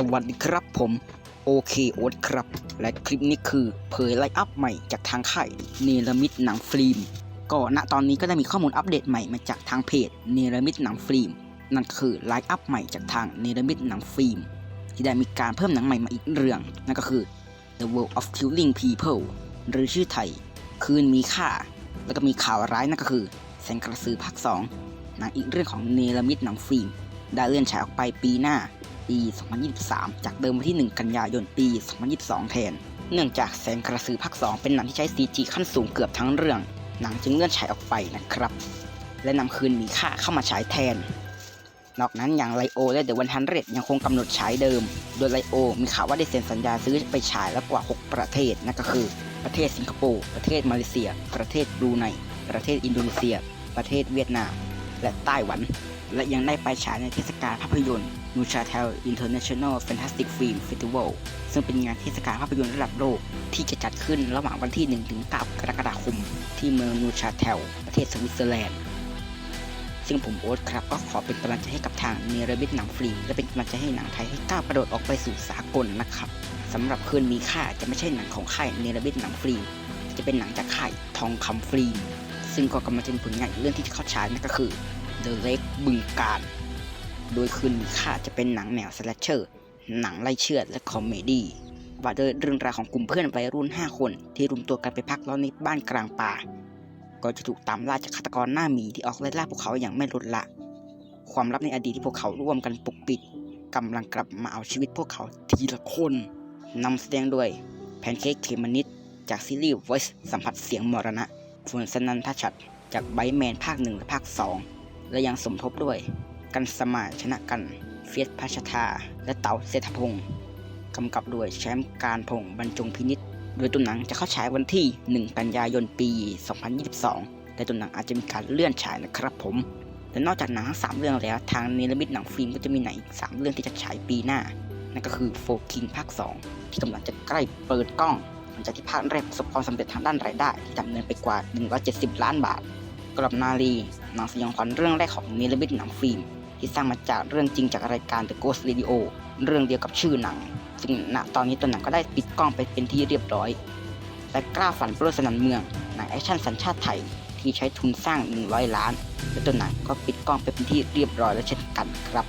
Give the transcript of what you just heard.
สวัสดีครับผมโอเคโอ๊ตครับ และคลิปนี้คือเผยไลน์อัพใหม่จากทางค่ายเนรมิตหนังฟิล์มก็ณตอนนี้ก็ได้มีข้อมูลอัปเดตใหม่มาจากทางเพจเนรมิตหนังฟิล์มนั่นคือไลน์อัพใหม่จากทางเนรมิตหนังฟิล์มที่ได้มีการเพิ่มหนังใหม่มาอีกเรื่อง นั่นก็คือ The World of Killing People หรือชื่อไทย คืนมีค่า แล้วก็มีข่าวร้ายนั่นก็คือแสงกระสือภาค2หนังอีกเรื่องของเนรมิตหนังฟิล์มได้เลื่อนฉายออกไปปีหน้า ปี 2023 จากเดิมวันที่ 1 กันยายน ปี 2022 แทน เนื่องจากแสงกระสือภาค 2 เป็นหนังที่ใช้ CG ขั้นสูงเกือบทั้งเรื่อง หนังจึงเลื่อนฉายออกไปนะครับ และนำคืนมีค่าเข้ามาฉายแทน นอกนั้นอย่างไลโอและเดอะวันฮันเรยังคงกำหนดฉายเดิม โดยไลโอมีข่าวว่าได้เซ็นสัญญาซื้อไปฉายแล้วกว่า 6 ประเทศนั่นก็คือ ประเทศสิงคโปร์ประเทศมาเลเซีย ประเทศบรูไนประเทศอินโดนีเซีย ประเทศเวียดนาม และไต้หวัน และยังได้ไปฉายในเทศกาลภาพยนตร์ นูชาเทล International Fantastic Film Festival ซึ่งเป็นงานเทศกาลภาพยนตร์ระดับโลก ที่จะจัดขึ้นระหว่างวันที่ 1-9 กรกฎาคม ที่เมืองนูชาเทลประเทศสวิตเซอร์แลนด์ ซึ่งผมโอ๊ตครับก็ขอเป็นกำลังใจให้กับทางเนรมิตหนังฟรีและเป็นกำลังใจให้หนังไทยให้ก้าวกระโดดออกไปสู่สากลนะครับสำหรับคืนมีค่าจะไม่ใช่หนังของค่ายเนรมิตหนังฟรีจะเป็นหนังจากค่ายทองคำฟรี ซึ่งก็กำลังจะมีผลงานเรื่องที่เข้าฉายนั่นก็คือ The Lake บึงการ โดยคืนมีค่าจะเป็นหนังแนวสแลชเชอร์ หนังไล่เชือดและคอมเมดี้ว่าด้วยเรื่องราวของกลุ่มเพื่อนวัยรุ่น 5 คน ที่รวมตัวกันไปพักร้อนในบ้านกลางป่า ก็จะถูกตามล่าจากฆาตกรหน้าหมีที่ออกไล่ล่าพวกเขาอย่างไม่ลดละ ความลับในอดีตที่พวกเขาร่วมกันปกปิดกำลังกลับมาเอาชีวิตพวกเขาทีละคนนำแสดงโดยแพนเค้กเขมนิดจากซีรีส์ Voice สัมผัสเสียงมรณะฝนสนันทชัดจากไบแมนภาคหนึ่งและภาคสองและยังสมทบด้วย กันสมาชนะกัน เฟียสพัชธา และเต๋าเศรษฐพงศ์กำกับโดยแชมป์การพงศ์บรรจงพินิษโดยตัวหนังจะเข้าฉายวันที่ 1 กันยายนปี 2022 แต่ตัวหนังอาจจะมีการเลื่อนฉายนะครับผม และนอกจากหนังทั้งสามเรื่องแล้ว ทางเนรมิตหนังฟิล์มก็จะมีหนังอีก 3 เรื่องที่จะฉายปีหน้า นั่นก็คือโฟกิงภาค 2 ที่กำลังจะใกล้เปิดกล้อง หลังจากที่ภาคแรกประสบความสำเร็จทางด้านรายได้ ที่ทำเงินไปกว่า 170 ล้านบาท กลับนาลีหนังสยองขวัญเรื่องแรกของเนรมิตหนังฟิล์ม ที่สร้างมาจากเรื่องจริงจากรายการ The Ghost Radio เรื่องเดียวกับชื่อหนัง ซึ่งณตอนนี้ตัวหนังก็ได้ปิดกล้องไปเป็นที่เรียบร้อย แต่กล้าฝันโปรดสนันเมืองหนังแอคชั่นสัญชาติไทยที่ใช้ทุนสร้าง 100 ล้านและตัวหนังก็ปิดกล้องไปเป็นที่เรียบร้อยแล้วเช่นกันครับ